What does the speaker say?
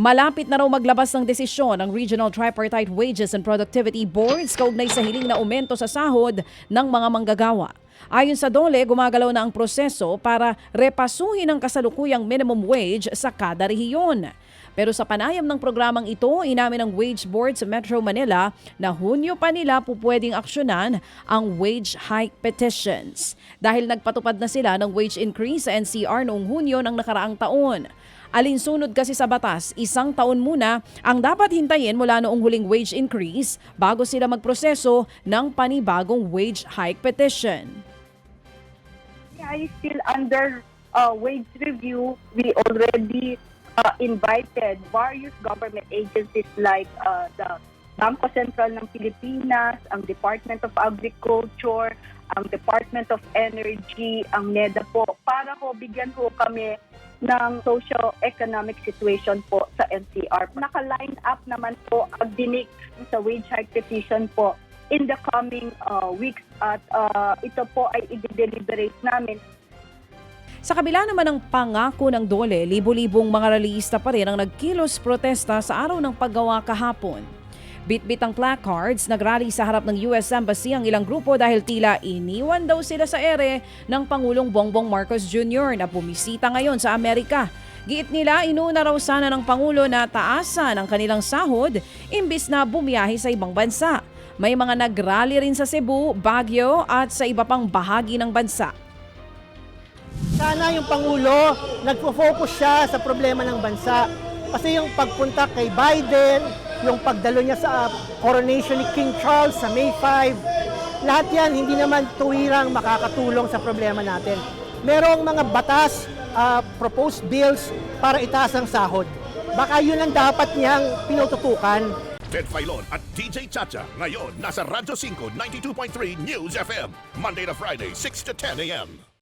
Malapit na raw maglabas ng desisyon ang Regional Tripartite Wages and Productivity Boards kaugnay sa hiling na aumento sa sahod ng mga manggagawa. Ayon sa DOLE, gumagalaw na ang proseso para repasuhin ang kasalukuyang minimum wage sa kada rehiyon. Pero sa panayam ng programang ito, inamin ng Wage Board sa Metro Manila na Hunyo pa nila po pwedeng aksyonan ang wage hike petitions. Dahil nagpatupad na sila ng wage increase sa NCR noong Hunyo ng nakaraang taon. Alinsunod kasi sa batas, isang taon muna ang dapat hintayin mula noong huling wage increase bago sila magproseso ng panibagong wage hike petition. I still under uh, wage review. We already uh, invited various government agencies like uh, the Bangko Sentral ng Pilipinas, ang Department of Agriculture, ang Department of Energy, ang NEDA po, para ho bigyan ho kami ng socio-economic situation po sa NCR. Naka-line up naman po ang dinig sa wage hike petition po in the coming uh, weeks at uh, ito po ay i-deliberate namin Sa kabila naman ng pangako ng DOLE, libo-libong mga rallyista pa rin ang nagkilos protesta sa araw ng paggawa kahapon. Bitbit ang placards, nagrally sa harap ng US Embassy ang ilang grupo dahil tila iniwan daw sila sa ere ng Pangulong Bongbong Marcos Jr. na bumisita ngayon sa Amerika. Giit nila, inuna raw sana ng Pangulo na taasan ang kanilang sahod imbis na bumiyahe sa ibang bansa. May mga nagrally rin sa Cebu, Baguio at sa iba pang bahagi ng bansa. Sana yung Pangulo, nagpo-focus siya sa problema ng bansa. Kasi yung pagpunta kay Biden, yung pagdalo niya sa uh, coronation ni King Charles sa May 5, lahat yan hindi naman tuwirang makakatulong sa problema natin. Merong mga batas, uh, proposed bills para itaas ang sahod. Baka yun ang dapat niyang pinututukan. Ted Filon at DJ Chacha. Ngayon, nasa Radyo 5, 92.3 News FM. Monday to Friday, 6 to 10 a.m.